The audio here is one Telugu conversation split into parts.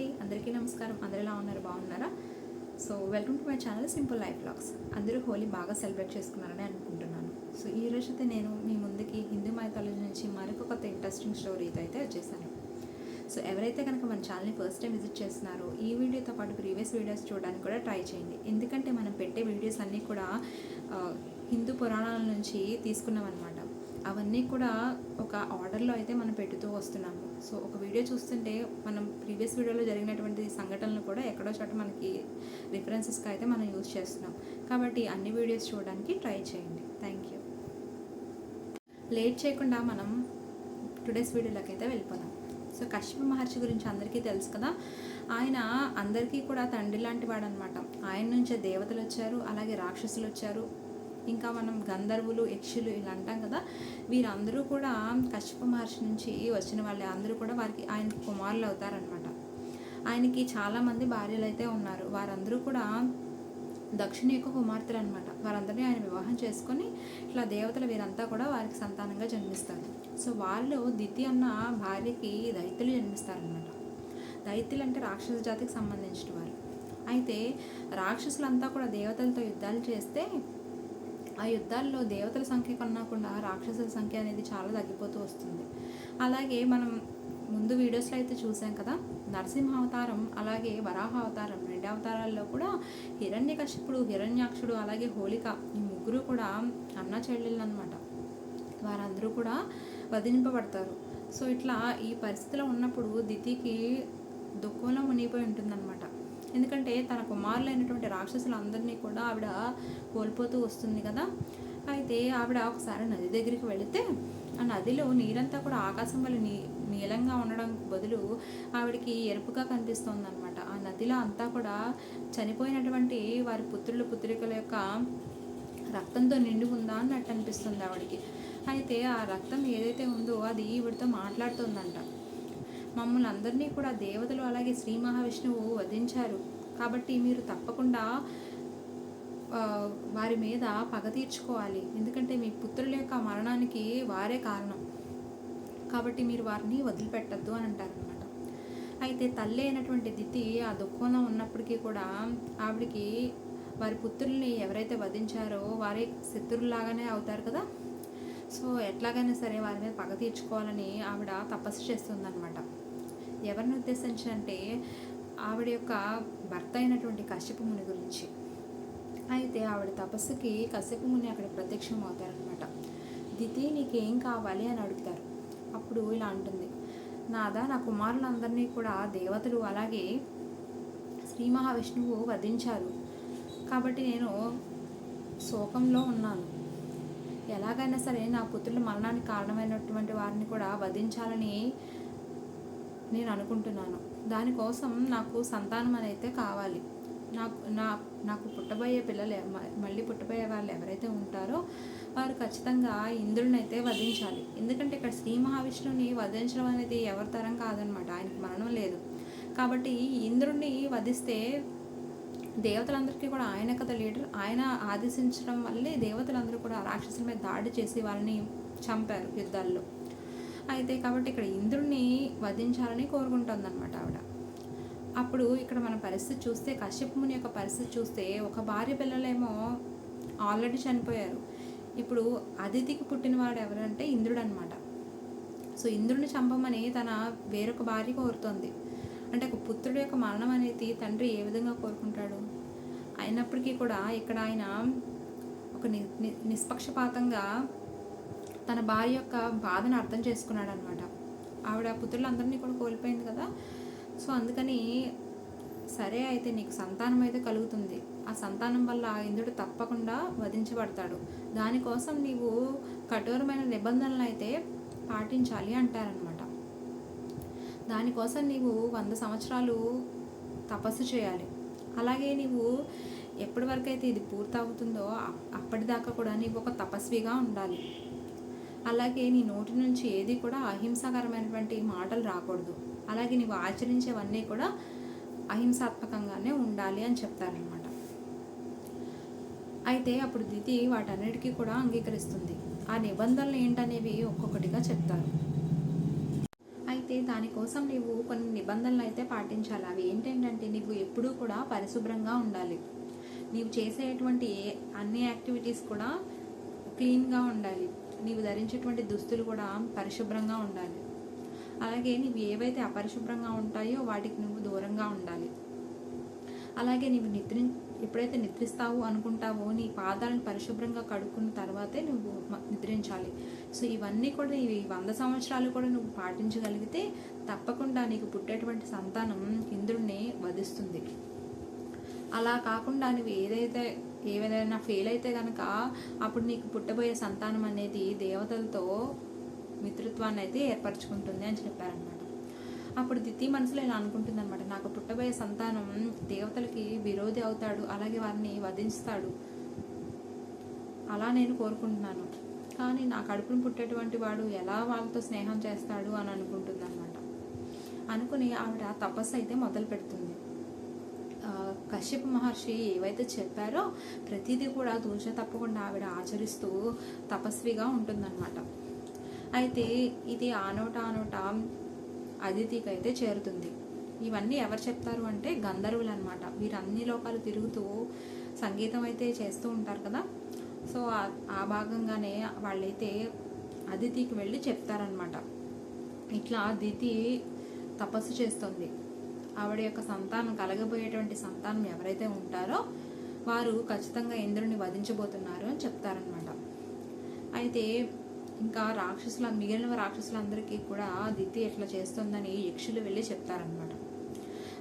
అండి. అందరికీ నమస్కారం. అందరూ ఎలా ఉన్నారు? బాగున్నారా? So welcome to my channel simple life blogs అందరూ హోలీ బాగా సెలబ్రేట్ చేసుకున్నారని అనుకుంటున్నాను. సో ఈ రోజైతే నేను మీ ముందుకి హిందూ మైథాలజీ నుంచి మరొక కొత్త ఇంట్రెస్టింగ్ స్టోరీతో అయితే వచ్చేసాను. సో ఎవరైతే కనుక మన ఛానల్ని ఫస్ట్ టైం విజిట్ చేస్తున్నారో ఈ వీడియోతో పాటు ప్రీవియస్ వీడియోస్ చూడడానికి కూడా ట్రై చేయండి. ఎందుకంటే మనం పెట్టే వీడియోస్ అన్నీ కూడా హిందూ పురాణాల నుంచి తీసుకున్నాం అనమాట అవన్నీ కూడా ఒక ఆర్డర్లో అయితే మనం పెడుతూ వస్తున్నాము. సో ఒక వీడియో చూస్తుంటే మనం ప్రీవియస్ వీడియోలో జరిగినటువంటి సంఘటనలు కూడా ఎక్కడో చోట మనకి రిఫరెన్సెస్కి అయితే మనం యూజ్ చేస్తున్నాం. కాబట్టి అన్ని వీడియోస్ చూడడానికి ట్రై చేయండి. Thank you. లేట్ చేయకుండా మనం టుడేస్ వీడియోలోకి అయితే వెళ్ళిపోదాం. సో కశ్యప మహర్షి గురించి అందరికీ తెలుసు కదా? ఆయన అందరికీ కూడా తండ్రి లాంటి వాడు అనమాట ఆయన నుంచే దేవతలు వచ్చారు అలాగే రాక్షసులు వచ్చారు. ఇంకా మనం గంధర్వులు యక్షులు ఇలా అంటాం కదా వీరందరూ కూడా కశ్యప మహర్షి నుంచి వచ్చిన వాళ్ళే. అందరూ కూడా వారికి ఆయన కుమారులు అవుతారనమాట ఆయనకి చాలామంది భార్యలు అయితే ఉన్నారు. వారందరూ కూడా దక్షిణ యొక్క కుమార్తెలు అనమాట వారందరినీ ఆయన వివాహం చేసుకొని ఇట్లా దేవతలు వీరంతా కూడా వారికి సంతానంగా జన్మిస్తారు. సో వాళ్ళు దితి అన్న భార్యకి దైత్యులు జన్మిస్తారనమాట దైత్యులు అంటే రాక్షస జాతికి సంబంధించిన వారు అయితే రాక్షసులంతా కూడా దేవతలతో యుద్ధాలు చేస్తే ఆ యుద్ధాల్లో దేవతల సంఖ్య కన్నా కూడా రాక్షసుల సంఖ్య అనేది చాలా తగ్గిపోతూ వస్తుంది. అలాగే మనం ముందు వీడియోస్లో అయితే చూసాం కదా నరసింహ అవతారం అలాగే వరాహ అవతారం రెండు అవతారాల్లో కూడా హిరణ్యకశిపుడు హిరణ్యాక్షుడు అలాగే హోళిక ఈ ముగ్గురు కూడా అన్న చెల్లెళ్ళు అనమాట వారందరూ కూడా వధింపబడతారు. సో ఇట్లా ఈ పరిస్థితిలో ఉన్నప్పుడు దితికి దుఃఖంలో మునిగిపోయి ఉంటుందన్నమాట. ఎందుకంటే తన కుమారులైనటువంటి రాక్షసులందరినీ కూడా ఆవిడ కోల్పోతూ వస్తుంది కదా. అయితే ఆవిడ ఒకసారి నది దగ్గరికి వెళితే ఆ నదిలో నీరంతా కూడా ఆకాశం వల్ల నీ నీలంగా ఉండడం బదులు ఆవిడకి ఎరుపుగా కనిపిస్తుంది అనమాట ఆ నదిలో అంతా కూడా చనిపోయినటువంటి వారి పుత్రులు పుత్రికల యొక్క రక్తంతో నిండి ఉందా అన్నట్టు అనిపిస్తుంది ఆవిడకి. అయితే ఆ రక్తం ఏదైతే ఉందో అది ఈవిడితో మాట్లాడుతుందంట. మమ్మల్ని అందరినీ కూడా దేవతలు అలాగే శ్రీ మహావిష్ణువు వధించారు. కాబట్టి మీరు తప్పకుండా వారి మీద పగ తీర్చుకోవాలి. ఎందుకంటే మీ పుత్రుల యొక్క మరణానికి వారే కారణం. కాబట్టి మీరు వారిని వదిలిపెట్టద్దు అని అంటారనమాట అయితే తల్లి అయినటువంటి దితి ఆ దుఃఖంలో ఉన్నప్పటికీ కూడా ఆవిడికి వారి పుత్రుల్ని ఎవరైతే వధించారో వారే శత్రువులాగానే అవుతారు కదా? సో ఎట్లాగైనా సరే వారి మీద పగ తీర్చుకోవాలని ఆవిడ తపస్సు చేస్తుందన్నమాట. ఎవరిని ఉద్దేశించి అంటే ఆవిడ యొక్క భర్త అయినటువంటి కశ్యప ముని గురించి. అయితే ఆవిడ తపస్సుకి కశ్యప ముని అక్కడ ప్రత్యక్షం అవుతారనమాట దితి నీకేం కావాలి అని అడుగుతారు. అప్పుడు ఇలా అంటుంది. నాదా నా కుమారులందరినీ కూడా దేవతలు అలాగే శ్రీ మహావిష్ణువు వధించారు. కాబట్టి నేను శోకంలో ఉన్నాను. ఎలాగైనా సరే నా పుత్రుల మరణానికి కారణమైనటువంటి వారిని కూడా వధించాలని నేను అనుకుంటున్నాను. దానికోసం నాకు సంతానం అయితే కావాలి. నాకు నా నాకు పుట్టబోయే పిల్లలు మ- మళ్ళీ పుట్టబోయే వాళ్ళు ఎవరైతే ఉంటారో వారు ఖచ్చితంగా ఇంద్రుడినైతే అయితే వధించాలి. ఎందుకంటే ఇక్కడ శ్రీ మహావిష్ణువుని వధించడం అనేది ఎవరి తరం కాదనమాట. ఆయనకి మరణం లేదు. కాబట్టి ఇంద్రుడిని వధిస్తే దేవతలందరికీ కూడా ఆయన కదా లీడర్. ఆయన ఆదేశించడం వల్లే దేవతలందరూ కూడా రాక్షసుల మీద దాడి చేసి వాళ్ళని చంపారు యుద్ధాల్లో. అయితే కాబట్టి ఇక్కడ ఇంద్రుడిని వధించాలని కోరుకుంటుందన్నమాట ఆవిడ. అప్పుడు ఇక్కడ మన పరిస్థితి చూస్తే కశ్యప ముని యొక్క పరిస్థితి చూస్తే ఒక భార్య పిల్లలేమో ఆల్రెడీ చనిపోయారు. ఇప్పుడు అతిథికి పుట్టినవాడు ఎవరంటే ఇంద్రుడు అనమాట సో ఇంద్రుడిని చంపమని తన వేరొక భార్య కోరుతోంది. అంటే ఒక పుత్రుడు యొక్క మరణం అనేది తండ్రి ఏ విధంగా కోరుకుంటాడు? అయినప్పటికీ కూడా ఇక్కడ ఆయన ఒక ని నిష్పక్షపాతంగా తన భార్య యొక్క బాధను అర్థం చేసుకున్నాడు అనమాట ఆవిడ పుత్రులందరినీ కూడా కోల్పోయింది కదా? సో అందుకని సరే అయితే నీకు సంతానం అయితే కలుగుతుంది. ఆ సంతానం వల్ల ఇంద్రుడు తప్పకుండా వధించబడతాడు. దానికోసం నీవు కఠోరమైన నిబంధనలు అయితే పాటించాలి అంటారనమాట దానికోసం నీవు వంద సంవత్సరాలు తపస్సు చేయాలి. అలాగే నీవు ఎప్పటి వరకు అయితే ఇది పూర్తవుతుందో అప్పటిదాకా కూడా నీవు ఒక తపస్విగా ఉండాలి. అలాగే నీ నోటి నుంచి ఏది కూడా అహింసాకరమైనటువంటి మాటలు రాకూడదు. అలాగే నీవు ఆచరించేవన్నీ కూడా అహింసాత్మకంగానే ఉండాలి అని చెప్తారనమాట అయితే అప్పుడు దితి వాటన్నిటికీ కూడా అంగీకరిస్తుంది. ఆ నిబంధనలు ఏంటనేవి ఒక్కొక్కటిగా చెప్తారు. అయితే దానికోసం నీవు కొన్ని నిబంధనలు అయితే పాటించాలి. అవి ఏంటంటే నీవు ఎప్పుడూ కూడా పరిశుభ్రంగా ఉండాలి. నీవు చేసేటువంటి ఏ- అన్ని యాక్టివిటీస్ కూడా క్లీన్గా ఉండాలి. నీవు ధరించేటువంటి దుస్తులు కూడా పరిశుభ్రంగా ఉండాలి. అలాగే నీవు ఏవైతే అపరిశుభ్రంగా ఉంటాయో వాటికి నువ్వు దూరంగా ఉండాలి. అలాగే నీవు నిద్ర ఎప్పుడైతే నిద్రిస్తావు అనుకుంటావో నీ పాదాలను పరిశుభ్రంగా కడుక్కున్న తర్వాతే నువ్వు నిద్రించాలి. సో ఇవన్నీ కూడా ఇవి వంద సంవత్సరాలు కూడా నువ్వు పాటించగలిగితే తప్పకుండా నీకు పుట్టేటువంటి సంతానం ఇంద్రుడిని వధిస్తుంది. అలా కాకుండా నువ్వు ఏదైతే ఏదైనా ఫెయిల్ అయితే కనుక అప్పుడు నీకు పుట్టబోయే సంతానం అనేది దేవతలతో మిత్రత్వాన్ని అయితే ఏర్పరచుకుంటుంది అని చెప్పారనమాట అప్పుడు దితి మనసులో ఇలా అనుకుంటుంది అనమాట నాకు పుట్టబోయే సంతానం దేవతలకి విరోధి అవుతాడు అలాగే వారిని వధిస్తాడు అలా నేను కోరుకుంటున్నాను. కానీ నా కడుపును పుట్టేటువంటి వాడు ఎలా వాళ్ళతో స్నేహం చేస్తాడు అని అనుకుంటుంది అనమాట అనుకుని ఆవిడ తపస్సు అయితే మొదలు పెడుతుంది. కశ్యప మహర్షి ఏవైతే చెప్పారో ప్రతిదీ కూడా దూష తప్పకుండా ఆవిడ ఆచరిస్తూ తపస్విగా ఉంటుందన్నమాట. అయితే ఇది ఆనోట ఆనోట అదితికి అయితే చేరుతుంది. ఇవన్నీ ఎవరు చెప్తారు అంటే గంధర్వులు అనమాట వీరు అన్ని లోకాలు తిరుగుతూ సంగీతం అయితే చేస్తూ ఉంటారు కదా? సో ఆ- భాగంగానే వాళ్ళైతే అదితికి వెళ్ళి చెప్తారనమాట ఇట్లా దితి తపస్సు చేస్తుంది. ఆవిడ యొక్క సంతానం కలగబోయేటువంటి సంతానం ఎవరైతే ఉంటారో వారు ఖచ్చితంగా ఇంద్రుని వధించబోతున్నారు అని చెప్తారనమాట అయితే ఇంకా రాక్షసుల మిగిలిన రాక్షసులందరికీ కూడా దితి ఎట్లా చేస్తుందని యక్షులు వెళ్ళి చెప్తారనమాట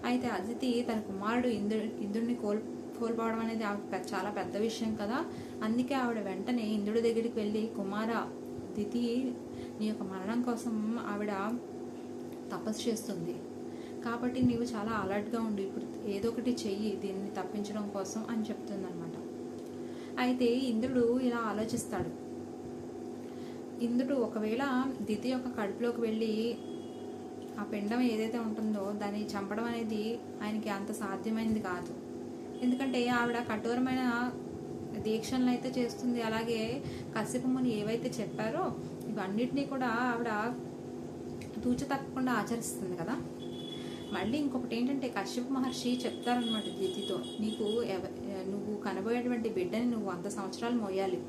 అయితే అదితి తన కుమారుడు ఇంద్రు ఇంద్రుడిని కోల్ కోల్పోవడం అనేది పెద్ద- చాలా పెద్ద విషయం కదా. అందుకే ఆవిడ వెంటనే ఇంద్రుడి దగ్గరికి వెళ్ళి కుమార దితి నీ యొక్క మరణం కోసం ఆవిడ తపస్సు చేస్తుంది. కాబట్టి నీవు చాలా అలర్ట్గా ఉండు. ఇప్పుడు ఏదో ఒకటి చెయ్యి దీన్ని తప్పించడం కోసం అని చెప్తుందనమాట అయితే ఇంద్రుడు ఇలా ఆలోచిస్తాడు. ఇంద్రుడు ఒకవేళ దితి యొక్క కడుపులోకి వెళ్ళి ఆ పిండం ఏదైతే ఉంటుందో దాన్ని చంపడం అనేది ఆయనకి అంత సాధ్యమైనది కాదు. ఎందుకంటే ఆవిడ కఠోరమైన దీక్షలను అయితే చేస్తుంది. అలాగే కశ్యపముని ఏవైతే చెప్పారో ఇవన్నిటినీ కూడా ఆవిడ తూచ తప్పకుండా ఆచరిస్తుంది కదా. మళ్ళీ ఇంకొకటి ఏంటంటే కశ్యప మహర్షి చెప్తారనమాట దితితో నీకు ఎవ- నువ్వు కనబోయేటువంటి బిడ్డని నువ్వు వంద సంవత్సరాలు మోయాలి.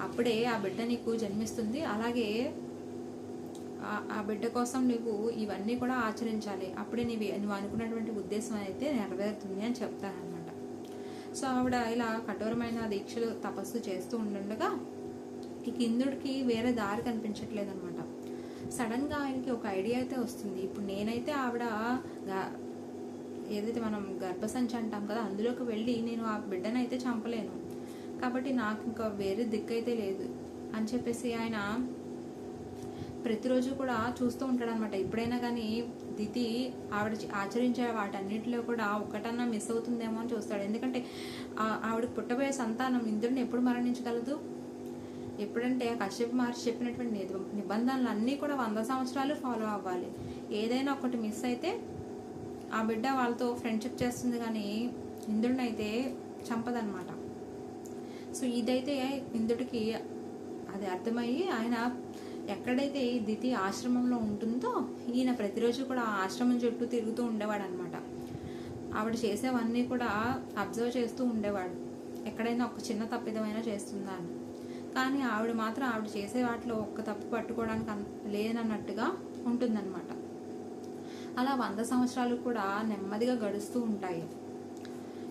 అప్పుడే ఆ బిడ్డ నీకు జన్మిస్తుంది. అలాగే ఆ- బిడ్డ కోసం నువ్వు ఇవన్నీ కూడా ఆచరించాలి. అప్పుడే నీవు నువ్వు అనుకున్నటువంటి ఉద్దేశం అయితే నెరవేరుతుంది అని చెప్తాను సో ఆవిడ ఇలా కఠోరమైన దీక్షలు తపస్సు చేస్తూ ఉండగా ఇక ఇంద్రుడికి వేరే దారి కనిపించట్లేదు అనమాట సడన్గా ఆయనకి ఒక ఐడియా అయితే వస్తుంది. ఇప్పుడు నేనైతే ఆవిడ ఏదైతే మనం గర్భసంచి అంటాం కదా అందులోకి వెళ్ళి నేను ఆ బిడ్డను అయితే చంపలేను. కాబట్టి నాకు ఇంకా వేరే దిక్కు అయితే లేదు. అని చెప్పేసి ఆయన ప్రతిరోజు కూడా చూస్తూ ఉంటాడు అనమాట ఎప్పుడైనా కానీ దితి ఆవిడ ఆచరించే వాటన్నిటిలో కూడా ఒకటన్నా మిస్ అవుతుందేమో అని చూస్తాడు. ఎందుకంటే ఆవిడకి పుట్టబోయే సంతానం ఇంద్రుడిని ఎప్పుడు మరణించగలదు? ఎప్పుడంటే కశ్యప్ మహర్షి చెప్పినటువంటి నిబంధనలు అన్నీ కూడా వంద సంవత్సరాలు ఫాలో అవ్వాలి. ఏదైనా ఒకటి మిస్ అయితే ఆ బిడ్డ వాళ్ళతో ఫ్రెండ్షిప్ చేస్తుంది కానీ ఇంద్రుడిని అయితే చంపదనమాట సో ఇదైతే ఇంద్రుడికి అది అర్థమయ్యి ఆయన ఎక్కడైతే ఈ దితి ఆశ్రమంలో ఉంటుందో ఈయన ప్రతిరోజు కూడా ఆ ఆశ్రమం చుట్టూ తిరుగుతూ ఉండేవాడు అనమాట ఆవిడ చేసేవన్నీ కూడా అబ్జర్వ్ చేస్తూ ఉండేవాడు. ఎక్కడైనా ఒక చిన్న తప్పిదమైనా చేస్తుందా అని కానీ ఆవిడ మాత్రం ఆవిడ చేసే వాటిలో ఒక్క తప్పు పట్టుకోవడానికి అన్- లేనన్నట్టుగా ఉంటుందన్నమాట. అలా వంద సంవత్సరాలు కూడా నెమ్మదిగా గడుస్తూ ఉంటాయి.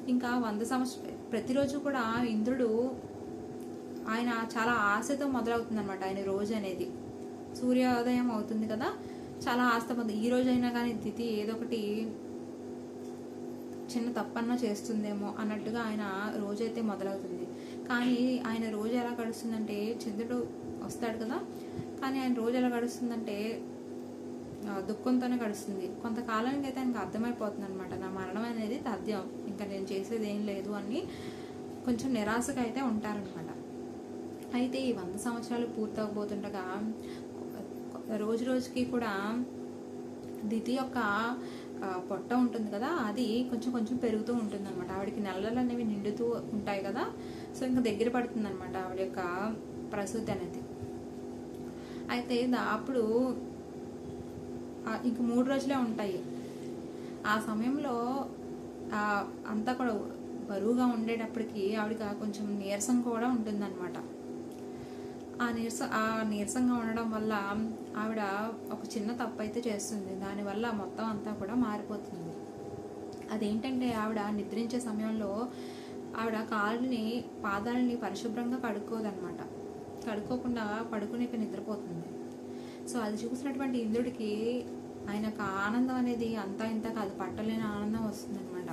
ఇంకా వంద సంవత్సరం ప్రతిరోజు కూడా ఇంద్రుడు ఆయన చాలా ఆశతో మొదలవుతుంది అనమాట ఆయన రోజు అనేది. సూర్యోదయం అవుతుంది కదా చాలా ఆశతో ఈ రోజైనా కానీ తిథి ఏదో ఒకటి చిన్న తప్పన్నా చేస్తుందేమో అన్నట్టుగా ఆయన రోజైతే మొదలవుతుంది. కానీ ఆయన రోజు ఎలా గడుస్తుందంటే చంద్రుడు వస్తాడు కదా కానీ ఆయన రోజు ఎలా గడుస్తుందంటే దుఃఖంతోనే గడుస్తుంది. కొంతకాలానికి అయితే ఆయనకు అర్థమైపోతుంది అనమాట నా మరణం అనేది తథ్యం. ఇంకా నేను చేసేది ఏం లేదు అని కొంచెం నిరాశగా అయితే ఉంటారనమాట అయితే ఈ వంద సంవత్సరాలు పూర్తవబోతుండగా రోజు రోజుకి కూడా దితి యొక్క పొట్ట ఉంటుంది కదా అది కొంచెం కొంచెం పెరుగుతూ ఉంటుంది అనమాట ఆవిడకి నెలలు అనేవి నిండుతూ ఉంటాయి కదా సో ఇంకా దగ్గర పడుతుంది అనమాట ఆవిడ యొక్క ప్రసూతి అనేది. అయితే దా- అప్పుడు ఇంక మూడు రోజులే ఉంటాయి. ఆ సమయంలో ఆ అంతా కూడా బరువుగా ఉండేటప్పటికి ఆవిడకి కొంచెం నీరసం కూడా ఉంటుందన్నమాట. ఆ నీరస ఆ నీరసంగా ఉండడం వల్ల ఆవిడ ఒక చిన్న తప్పు అయితే చేస్తుంది దానివల్ల మొత్తం అంతా కూడా మారిపోతుంది. అదేంటంటే ఆవిడ నిద్రించే సమయంలో ఆవిడ కాళ్ళని పాదాలని పరిశుభ్రంగా కడుక్కోదనమాట కడుక్కోకుండా పడుకుని నిద్రపోతుంది. సో అది చూసినటువంటి ఇంద్రుడికి ఆయనకు ఆనందం అనేది అంతా ఇంత కాదు పట్టలేని ఆనందం వస్తుందన్నమాట.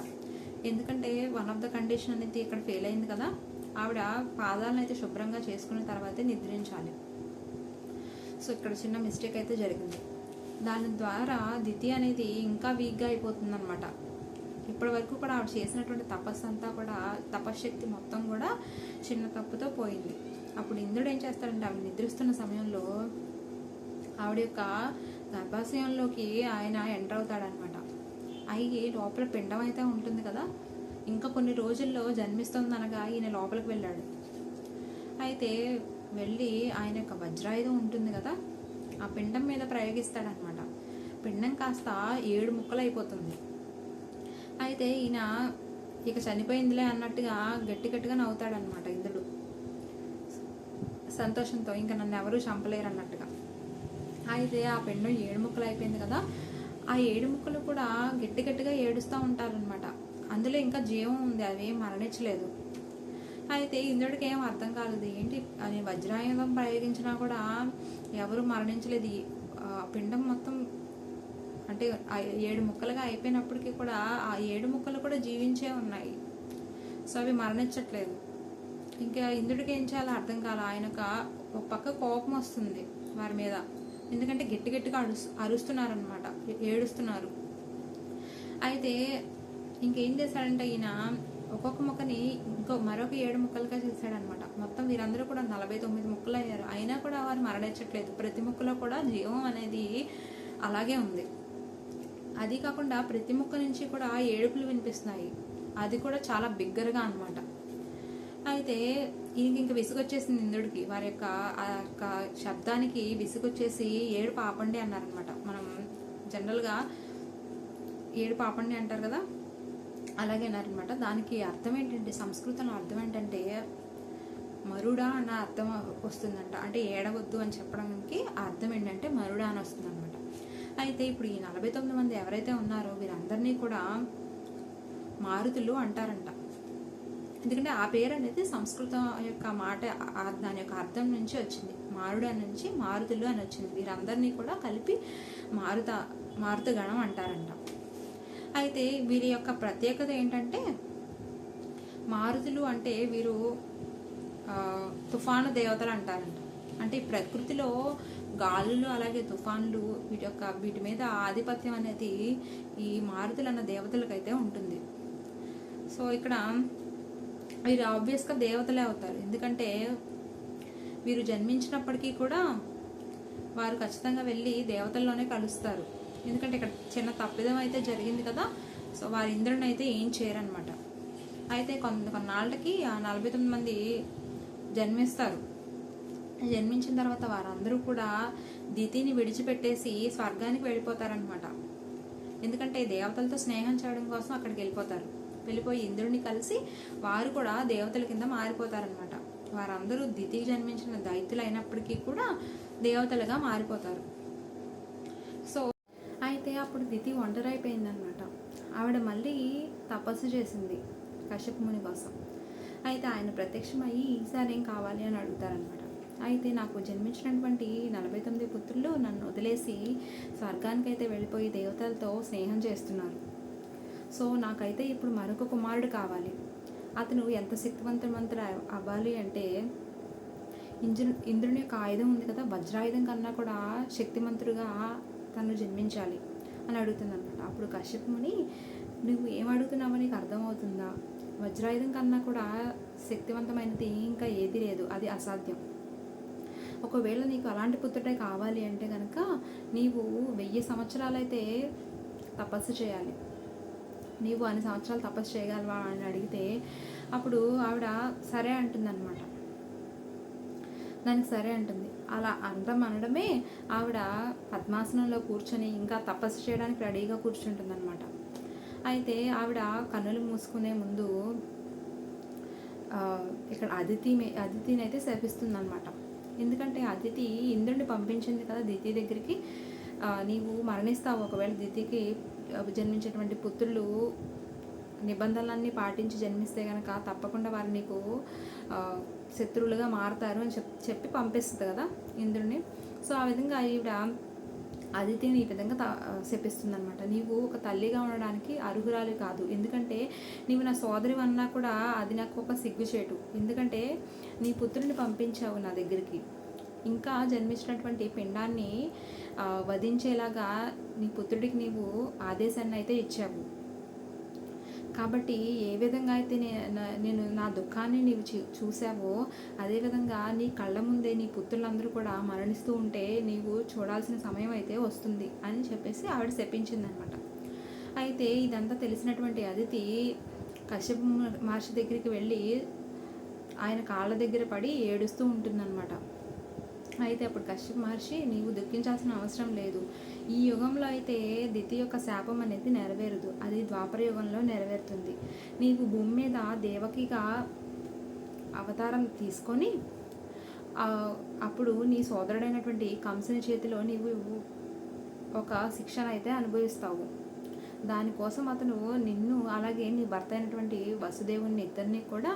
ఎందుకంటే వన్ ఆఫ్ ద కండిషన్ అనేది ఇక్కడ ఫెయిల్ అయింది కదా. ఆవిడ పాదాలను అయితే శుభ్రంగా చేసుకున్న తర్వాతే నిద్రించాలి. సో ఇక్కడ చిన్న మిస్టేక్ అయితే జరిగింది. దాని ద్వారా దితి అనేది ఇంకా వీక్గా అయిపోతుంది అనమాట ఇప్పటి వరకు కూడా ఆవిడ చేసినటువంటి తపస్సు అంతా కూడా తపశ్శక్తి మొత్తం కూడా చిన్న తప్పుతో పోయింది. అప్పుడు ఇంద్రుడు ఏం చేస్తాడంటే ఆవిడ నిద్రిస్తున్న సమయంలో ఆవిడ యొక్క గర్భాశయంలోకి ఆయన ఎంటర్ అవుతాడనమాట అయ్యి లోపల పిండం అయితే ఉంటుంది కదా ఇంకా కొన్ని రోజుల్లో జన్మిస్తుంది అనగా ఈయన లోపలికి వెళ్ళాడు. అయితే వెళ్ళి ఆయన యొక్క వజ్రాయుధం ఉంటుంది కదా ఆ పిండం మీద ప్రయోగిస్తాడనమాట. పిండం కాస్త ఏడు ముక్కలు అయిపోతుంది అయితే ఈయన ఇక చనిపోయిందిలే అన్నట్టుగా గట్టి గట్టిగా నవ్వుతాడనమాట ఇంద్రుడు. సంతోషంతో ఇంకా నన్ను ఎవరూ చంపలేరు అన్నట్టుగా అయితే ఆ పిండం ఏడు ముక్కలు అయిపోయింది కదా ఆ ఏడు ముక్కలు కూడా గట్టి గట్టిగా ఏడుస్తూ ఉంటారనమాట అందులో ఇంకా జీవం ఉంది అవి ఏం మరణించలేదు. అయితే ఇంద్రుడికి ఏం అర్థం కాలేదు. ఏంటి? అని వజ్రాయుధం ప్రయోగించినా కూడా ఎవరు మరణించలేదు. ఆ పిండం మొత్తం అంటే ఏడు ముక్కలుగా అయిపోయినప్పటికీ కూడా ఆ ఏడు ముక్కలు కూడా జీవించే ఉన్నాయి. సో అవి మరణించట్లేదు. ఇంకా ఇంద్రుడికి ఏం చేయాలో అర్థం కాల? ఆయనక ఒక పక్క కోపం వస్తుంది వారి మీద. ఎందుకంటే గట్టి గట్టిగా అరుస్ అరుస్తున్నారనమాట ఏడుస్తున్నారు. అయితే ఇంకేం చేశాడంటే ఈయన ఒక్కొక్క ముక్కని ఇంకో మరొక ఏడు ముక్కలుగా చేశాడనమాట. మొత్తం వీరందరూ కూడా నలభై తొమ్మిది ముక్కలు అయ్యారు అయినా కూడా వారు మరణించట్లేదు. ప్రతి ముక్కలో కూడా జీవం అనేది అలాగే ఉంది. అది కాకుండా ప్రతి ముక్క నుంచి కూడా ఏడుపులు వినిపిస్తున్నాయి. అది కూడా చాలా బిగ్గరగా అనమాట అయితే ఈయనకి ఇంక విసుగొచ్చేసింది ఇంద్రుడికి వారి యొక్క ఆ యొక్క శబ్దానికి విసుగొచ్చేసి ఏడు పాపండి అన్నారనమాట. మనం జనరల్గా ఏడు పాపండి అంటారు కదా? అలాగే అన్నారనమాట దానికి అర్థం ఏంటంటే సంస్కృతంలో అర్థం ఏంటంటే మరుడా అన్న అర్థం వస్తుందంట. అంటే ఏడవద్దు అని చెప్పడానికి అర్థం ఏంటంటే మరుడా అని వస్తుందన్నమాట. అయితే ఇప్పుడు ఈ నలభై తొమ్మిది మంది ఎవరైతే ఉన్నారో వీరందరినీ కూడా మారుతులు అంటారంట. ఎందుకంటే ఆ పేరు అనేది సంస్కృతం యొక్క మాట దాని యొక్క అర్థం నుంచి వచ్చింది. మారుడు అని నుంచి మారుతులు అని వచ్చింది. వీరందరినీ కూడా కలిపి మారుత మారుతగణం అంటారంట. అయితే వీరి యొక్క ప్రత్యేకత ఏంటంటే మారుతులు అంటే వీరు తుఫాను దేవతలు అంటారంట. అంటే ప్రకృతిలో గాలులు అలాగే తుఫాన్లు వీటి యొక్క వీటి మీద ఆధిపత్యం అనేది ఈ మారుతులు అన్న దేవతలకైతే ఉంటుంది. సో ఇక్కడ వీరు ఆబ్వియస్గా దేవతలే అవుతారు. ఎందుకంటే వీరు జన్మించినప్పటికీ కూడా వారు ఖచ్చితంగా వెళ్ళి దేవతల్లోనే కలుస్తారు. ఎందుకంటే ఇక్కడ చిన్న తప్పిదం అయితే జరిగింది కదా. సో వారి ఇంద్రుని అయితే ఏం చేయరనమాట అయితే కొంత కొన్నాళ్ళకి ఆ నలభై తొమ్మిది మంది జన్మిస్తారు. జన్మించిన తర్వాత వారందరూ కూడా దితిని విడిచిపెట్టేసి స్వర్గానికి వెళ్ళిపోతారనమాట ఎందుకంటే దేవతలతో స్నేహం చేయడం కోసం అక్కడికి వెళ్ళిపోతారు. వెళ్ళిపోయి ఇంద్రుడిని కలిసి వారు కూడా దేవతల కింద మారిపోతారనమాట వారందరూ దితికి జన్మించిన దైత్యులు అయినప్పటికీ కూడా దేవతలుగా మారిపోతారు. అప్పుడు దితి ఒంటరైపోయిందనమాట. ఆవిడ మళ్ళీ తపస్సు చేసింది కశ్యప ముని కోసం. అయితే ఆయన ప్రత్యక్షమయ్యి ఈసారి ఏం కావాలి? అని అడుగుతారనమాట. అయితే నాకు జన్మించినటువంటి నలభై తొమ్మిది పుత్రులు నన్ను వదిలేసి స్వర్గానికైతే వెళ్ళిపోయి దేవతలతో స్నేహం చేస్తున్నారు. సో నాకైతే ఇప్పుడు మరొక కుమారుడు కావాలి. అతను ఎంత శక్తివంతవంతుడు అవ్వాలి అంటే ఇంద్రు ఇంద్రుని యొక్క ఆయుధం ఉంది కదా వజ్రాయుధం కన్నా కూడా శక్తిమంతుడుగా తను జన్మించాలి. అని అడుగుతుంది అనమాట అప్పుడు కశ్యప ముని నువ్వు ఏం అడుగుతున్నావో నీకు అర్థమవుతుందా? వజ్రాయుధం కన్నా కూడా శక్తివంతమైనది ఇంకా ఏది లేదు. అది అసాధ్యం. ఒకవేళ నీకు అలాంటి పుత్రుడే కావాలి అంటే కనుక నీవు వెయ్యి సంవత్సరాలైతే తపస్సు చేయాలి. నీవు అన్ని సంవత్సరాలు తపస్సు చేయగలవా? అని అడిగితే అప్పుడు ఆవిడ సరే అంటుందన్నమాట దానికి సరే అంటుంది. అలా అందం అనడమే ఆవిడ పద్మాసనంలో కూర్చొని ఇంకా తపస్సు చేయడానికి రెడీగా కూర్చుంటుంది అనమాట అయితే ఆవిడ కన్నులు మూసుకునే ముందు ఇక్కడ అదితి అదితిని అయితే శపిస్తుంది అనమాట ఎందుకంటే అదితి ఇంద్రుడిని పంపించింది కదా దితి దగ్గరికి. నీవు మరణిస్తావు. ఒకవేళ దితికి జన్మించేటువంటి పుత్రులు నిబంధనలన్నీ పాటించి జన్మిస్తే కనుక తప్పకుండా వారు నీకు శత్రువులుగా మారుతారు అని చెప్ చెప్పి పంపిస్తుంది కదా ఇంద్రుడిని సో ఆ విధంగా ఈవిడ అదితిని ఈ విధంగా త అనమాట నీవు ఒక తల్లిగా ఉండడానికి అర్హురాలు కాదు. ఎందుకంటే నీవు నా సోదరి అన్నా కూడా అది నాకు ఒక సిగ్గుచేటు. ఎందుకంటే నీ పుత్రుని పంపించావు నా దగ్గరికి. ఇంకా జన్మించినటువంటి పిండాన్ని వధించేలాగా నీ పుత్రుడికి నీవు ఆదేశాన్ని అయితే ఇచ్చావు. కాబట్టి ఏ విధంగా అయితే నేను నా దుఃఖాన్ని నీవు చూసావో అదేవిధంగా నీ కళ్ళ ముందే నీ పుత్రులందరూ కూడా మరణిస్తూ ఉంటే నీవు చూడాల్సిన సమయం అయితే వస్తుంది అని చెప్పేసి ఆవిడ శపించింది అనమాట అయితే ఇదంతా తెలిసినటువంటి అదితి కశ్యప మహర్షి దగ్గరికి వెళ్ళి ఆయన కాళ్ళ దగ్గర పడి ఏడుస్తూ ఉంటుందన్నమాట అయితే అప్పుడు కశ్యప మహర్షి నీవు దుఃఖించాల్సిన అవసరం లేదు. ఈ యుగంలో అయితే దితి యొక్క శాపం అనేది నెరవేరదు. అది ద్వాపర యుగంలో నెరవేరుతుంది. నీవు భూమి మీద దేవకిగా అవతారం తీసుకొని అప్పుడు నీ సోదరుడైనటువంటి కంసుని చేతిలో నీవు ఒక శిక్షణ అయితే అనుభవిస్తావు. దానికోసం అతను నిన్ను అలాగే నీ భర్త అయినటువంటి వసుదేవుని ఇద్దరిని కూడా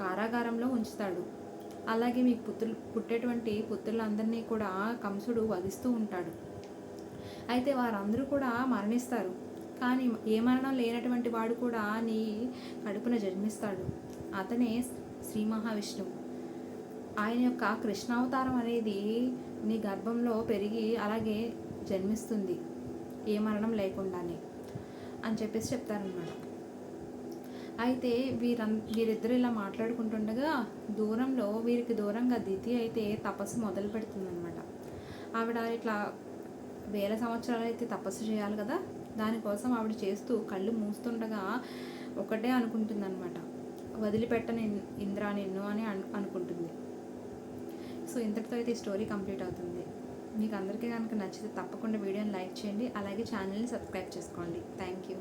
కారాగారంలో ఉంచుతాడు. అలాగే మీ పుత్రులు పుట్టేటువంటి పుత్రులందరినీ కూడా కంసుడు వధిస్తూ ఉంటాడు. అయితే వారందరూ కూడా మరణిస్తారు. కానీ ఏ మరణం లేనటువంటి వాడు కూడా నీ కడుపున జన్మిస్తాడు. అతనే శ్రీ మహావిష్ణువు. ఆయన యొక్క కృష్ణావతారం అనేది నీ గర్భంలో పెరిగి అలాగే జన్మిస్తుంది. ఏ మరణం లేకుండానే అని చెప్పేసి చెప్తారనమాట అయితే వీరం వీరిద్దరు ఇలా మాట్లాడుకుంటుండగా దూరంలో వీరికి దూరంగా దితి అయితే తపస్సు మొదలు పెడుతుందన్నమాట ఆవిడ ఇట్లా వేల సంవత్సరాలు అయితే తపస్సు చేయాలి కదా? దానికోసం ఆవిడ చేస్తూ కళ్ళు మూస్తుండగా ఒకటే అనుకుంటుందన్నమాట. వదిలిపెట్టని ఇంద్రా నిన్ను అని అనుకుంటుంది. సో ఇంతటితో అయితే ఈ స్టోరీ కంప్లీట్ అవుతుంది. మీకు అందరికీ కనుక నచ్చితే తప్పకుండా వీడియోని లైక్ చేయండి. అలాగే ఛానల్ని సబ్స్క్రైబ్ చేసుకోండి. Thank you.